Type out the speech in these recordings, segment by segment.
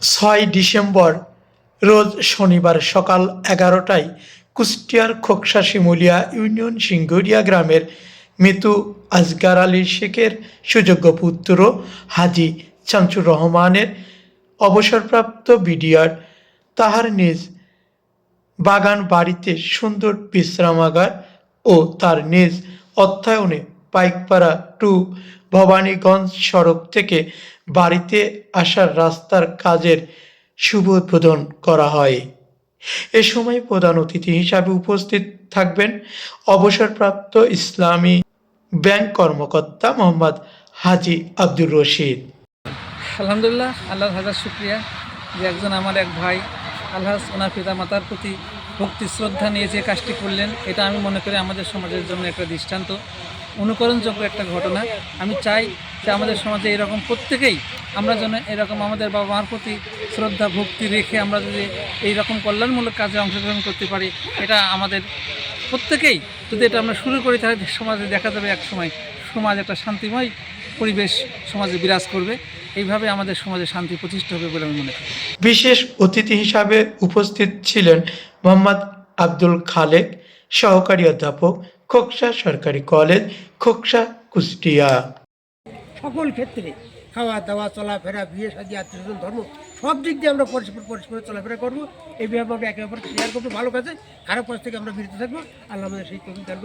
ছয় ডিসেম্বর, রোজ শনিবার সকাল এগারোটায় কুষ্টিয়ার খোকসা শিমুলিয়া ইউনিয়ন সিংঘরিয়া গ্রামের মিতু আজগার আলী শেখের সুযোগ্য পুত্র হাজি শামসুর রহমানের অবসরপ্রাপ্ত বিডিআর তাহার নিজ বাগান বাড়িতে সুন্দর বিশ্রামাগার ও তার নিজ অর্থায়নে পাইকপাড়া টু ভবানীগঞ্জ সড়ক থেকে বাড়িতে আসার রাস্তার কাজের শুভ উদ্বোধন করা হয়। এ সময় প্রধান অতিথি হিসাবে উপস্থিত থাকবেন অবসরপ্রাপ্ত ইসলামী ব্যাংক কর্মকর্তা মোহাম্মদ হাজি আব্দুর রশিদ। আলহামদুলিল্লাহ, আল্লাহর হাজার শুক্রিয়া যে একজন আমার এক ভাই আল্লাহ ওনার পিতা মাতার প্রতি ভক্তি শ্রদ্ধা নিয়ে যে কাজটি করলেন, এটা আমি মনে করি আমাদের সমাজের জন্য একটা দৃষ্টান্ত। অনুকরণযোগ্য একটা ঘটনা। আমি চাই যে আমাদের সমাজে এরকম প্রত্যেকেই আমরা যেন এরকম আমাদের বাবা মার প্রতি শ্রদ্ধা, ভক্তি রেখে আমরা যদি এইরকম কল্যাণমূলক কাজে অংশগ্রহণ করতে পারি, এটা আমাদের প্রত্যেকেই যদি এটা আমরা শুরু করি, তাহলে সমাজে দেখা যাবে এক সময় সমাজ একটা শান্তিময় পরিবেশ সমাজে বিরাজ করবে। এইভাবে আমাদের সমাজে শান্তি প্রতিষ্ঠা হবে বলে আমি মনে করি। বিশেষ অতিথি হিসাবে উপস্থিত ছিলেন মোহাম্মদ আব্দুল খালেক, সহকারী অধ্যাপক খোকসা সরকারি কলেজ খোকসা কুষ্টিয়া। সকল ক্ষেত্রে খাওয়া দাওয়া চলাফেরা বিয়ে শাদী আত্মীয় ধর্ম সব দিক দিয়ে আমরা পরস্পর পরস্পর চলাফেরা করব। এই ব্যাপারে একে অপরকে শেয়ার করব ভালো কাজে। খারাপ কাজ থেকে আমরা বিরত থাকব। আল্লাহ আমাদের সেই কবি দান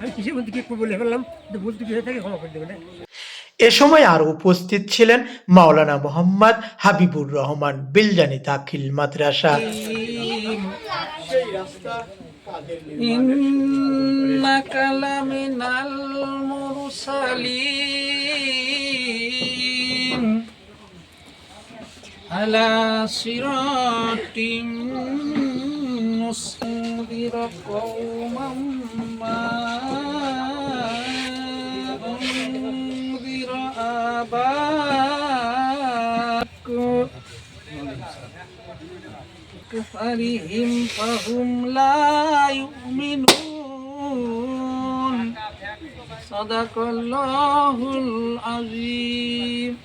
আমি কিসের মধ্যে কি বলে ফেললাম ভুল ত্রুটি হয়ে থাকে ক্ষমা করে দেবেন হ্যাঁ? এ সময় আরও উপস্থিত ছিলেন মাওলানা মোহাম্মদ হাবিবুর রহমান বিলজানি দাখিল মাদ্রাসা। ইন্নাকা লামিনাল মুরসালিন আলা সিরাতিম মুসবির কওমান মা উনদির আবাকুম كفرهم فهم لا يؤمنون صدق الله العظيم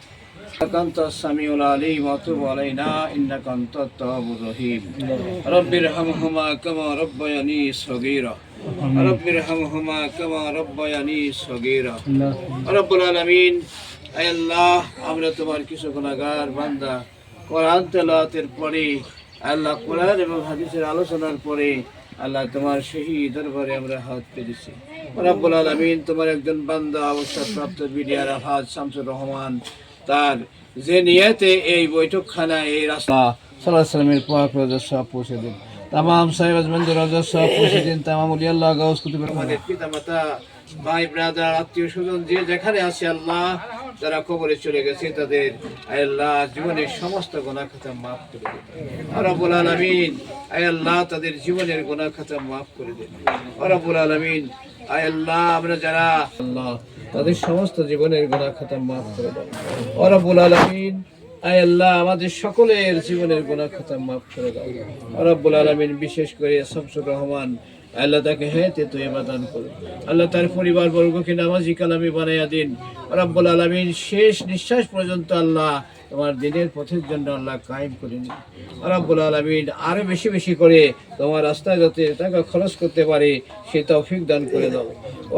إنك أنت السميع العليم وتب علينا إنك أنت التواب الرحيم رب ارحمهما كما ربياني صغيرا رب ارحمهما كما ربياني صغيرا رب العالمين আয় আল্লাহ আমরা তোমার কিছু গুণাগার বান্দা কোরআন তেলাওয়াতের পরে আল্লাহ কোরআন এবং হাদিসের আলোচনার পরে আল্লাহ তোমার সেই দরবারে আমরা হাত পেরেছি রব্বুল আলমিন তোমার একজন বান্দা, অবসরপ্রাপ্ত বিডিআর হাজ শামসুর রহমান, তার যে নিয়তে এই বৈঠকখানায় এই রাস্তা সাল্লাহ সাল্লামের পাক রজত সব পৌঁছে দিন। তামাম সাহেব আজমন্দ রজত সব পৌঁছে দিন। তামাম উলিয়াল্লাহ গাউস কুতুবের আমাদের পিতা মাতা ভাই ব্রাদার আত্মীয় স্বজন যে যেখানে আছে আল্লাহ যারা কবরে চলে গেছে, তাদের আল্লাহ জীবনের সমস্ত গোনা খাতা মাফ করে দিন। রব্বুল আলামিন, আয় আল্লাহ তাদের জীবনের গোনা খাতা মাফ করে দিন। রব্বুল আলামিন, আয় আল্লাহ আমরা যারা আল্লাহ তাদের সমস্ত জীবনের গোনা খাতা মাফ করে দাও ও রব্বুল আলামিন, আয় আল্লাহ আমাদের সকলের জীবনের গোনা খাতা মাফ করে দাও। রব্বুল আলামিন, বিশেষ করে শামসুর রহমান আল্লাহ তাকে হেতে তুই দান করো আল্লাহ তার পরিবার বর্গকে নামাজি কালামি বানাইয়া দিন। রব্বুল আলমিন শেষ নিঃশ্বাস পর্যন্ত আল্লাহ তোমার দিনের পথের জন্য আল্লাহ কায়েম করে নিন। রব্বুল আলমিন আরও বেশি বেশি করে তোমার রাস্তায় যাতে টাকা খরচ করতে পারে, সে তৌফিক দান করে দাও।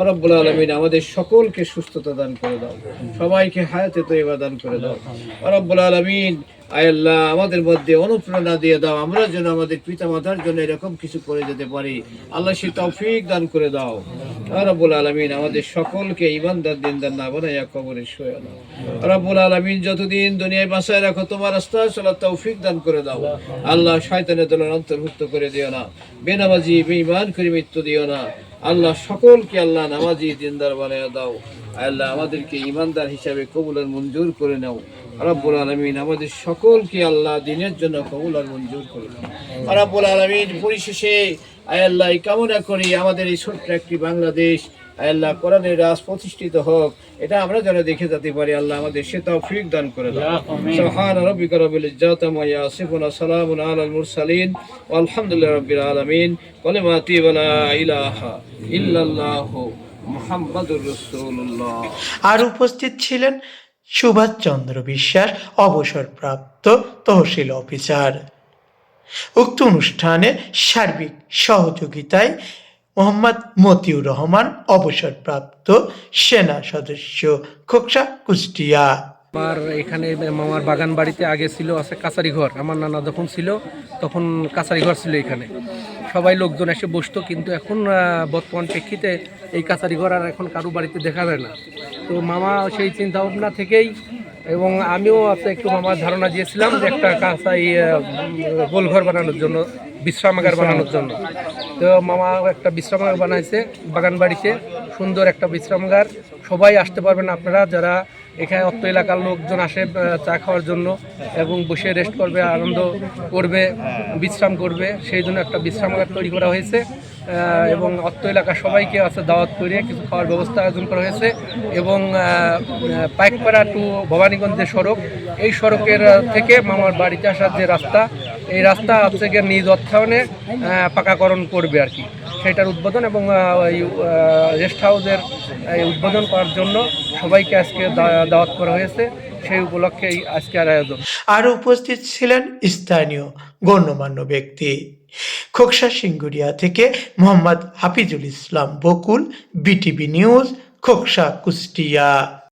আলামিন আমাদের সকলকে সুস্থতা দান করে দাও। সবাইকে হায়াতে তৈবা দান করে দাও। ও রব্বুল আলামিন, আয় আল্লাহ, আমাদের মধ্যে অনুপ্রেরণা দিয়ে দাও। আমরা যেন আমাদের পিতা মাতার জন্য এরকম কিছু করে যেতে পারি। আল্লাহ সে তৌফিক দান করে দাও। রব্বুল আলামিন, আমাদের সকলকে ইমানদার দিনদার না বানাইয়া কবরে শোয়া দাও রব্বুল আলামিন, যতদিন দুনিয়ায় বাঁচায় রাখো, তোমার রাস্তায় চলার তৌফিক দান করে দাও। আল্লাহ শয়তানের দলের অন্তর্ভুক্ত করে দিও না। বেনামাজি, বেঈমান করে মৃত্যু দিও না। আল্লাহ সকলকে আল্লাহ নামাজি দিনদার বানিয়ে দাও। আল্লাহ আমাদেরকে ইমানদার হিসাবে কবুল আর মঞ্জুর করে নাও। আরব্বুল আলমিন আমাদের সকলকে আল্লাহ দিনের জন্য কবুল আর মঞ্জুর করে নাও। আরব্বুল আলমিন পরিশেষে আয় আল্লাহ কামনা করি আমাদের এই ছোট্ট একটি বাংলাদেশ। আয় আল্লাহ কোরআনের রাজ প্রতিষ্ঠিত হোক। এটা আমরা যেন দেখে যেতে পারি আল্লাহ আমাদের সে তৌফিক দান করে দাও। সুবহান রাব্বিকা রাব্বিল ইজ্জাতি ওয়া ইয়াসিফুন সালামুন আলাল মুরসালিন। আলহামদুলিল্লাহি রাব্বিল আলামিন। কালিমাতি ওয়া লা ইলাহা ইল্লাল্লাহু মুহাম্মাদুর রাসূলুল্লাহ। আর উপস্থিত ছিলেন সুভাষচন্দ্র বিশ্বাস অবসরপ্রাপ্ত তহসিল অফিসার। উক্ত অনুষ্ঠানে সার্বিক সহযোগিতায় মোহাম্মদ মতিউর রহমান অবসরপ্রাপ্ত সেনা সদস্য খোকসা কুষ্টিয়া। আমার এখানে মামার বাগান বাড়িতে আগে ছিল, আছে কাছারি ঘর। আমার নানা যখন ছিল, তখন কাছারি ঘর ছিল এখানে। সবাই লোকজন এসে বসতো, কিন্তু এখন বর্তমান প্রেক্ষিতে এই কাছারি ঘর আর এখন কারও বাড়িতে দেখা যায় না। তো মামা সেই চিন্তা ভাবনা থেকেই এবং আমিও একটু আমার ধারণা দিয়েছিলাম যে একটা কাঁচাই গোলঘর বানানোর জন্য, বিশ্রামাগার বানানোর জন্য। তো মামা একটা বিশ্রামাগার বানাইছে বাগান বাড়িতে সুন্দর একটা বিশ্রামাগার। সবাই আসতে পারবেন আপনারা, যারা এখানে অত্র এলাকার লোকজন আসে চা খাওয়ার জন্য এবং বসে রেস্ট করবে, আনন্দ করবে, বিশ্রাম করবে। সেই জন্য একটা বিশ্রামাগার তৈরি করা হয়েছে। এবং অত্র এলাকার সবাইকে আছে দাওয়াত করে কিছু খাওয়ার ব্যবস্থা আয়োজন করা হয়েছে। এবং পাইকপাড়া টু ভবানীগঞ্জ যে সড়ক, এই সড়কের থেকে মামার বাড়িতে আসার যে রাস্তা, এই রাস্তা হচ্ছে গিয়ে নিজ অর্থায়নে পাকাকরণ করবে আর কি। সেটার উদ্বোধন এবং রেস্ট হাউসের উদ্বোধন করার জন্য সবাইকে আজকে দাওয়াত করা হয়েছে, সেই উপলক্ষে আজকের আয়োজন। আর উপস্থিত ছিলেন স্থানীয় গণ্যমান্য ব্যক্তি। খোকসা সিঙ্গুরিয়া থেকে মোহাম্মদ হাফিজুল ইসলাম বকুল, বিটিভি নিউজ, খোকসা কুষ্টিয়া।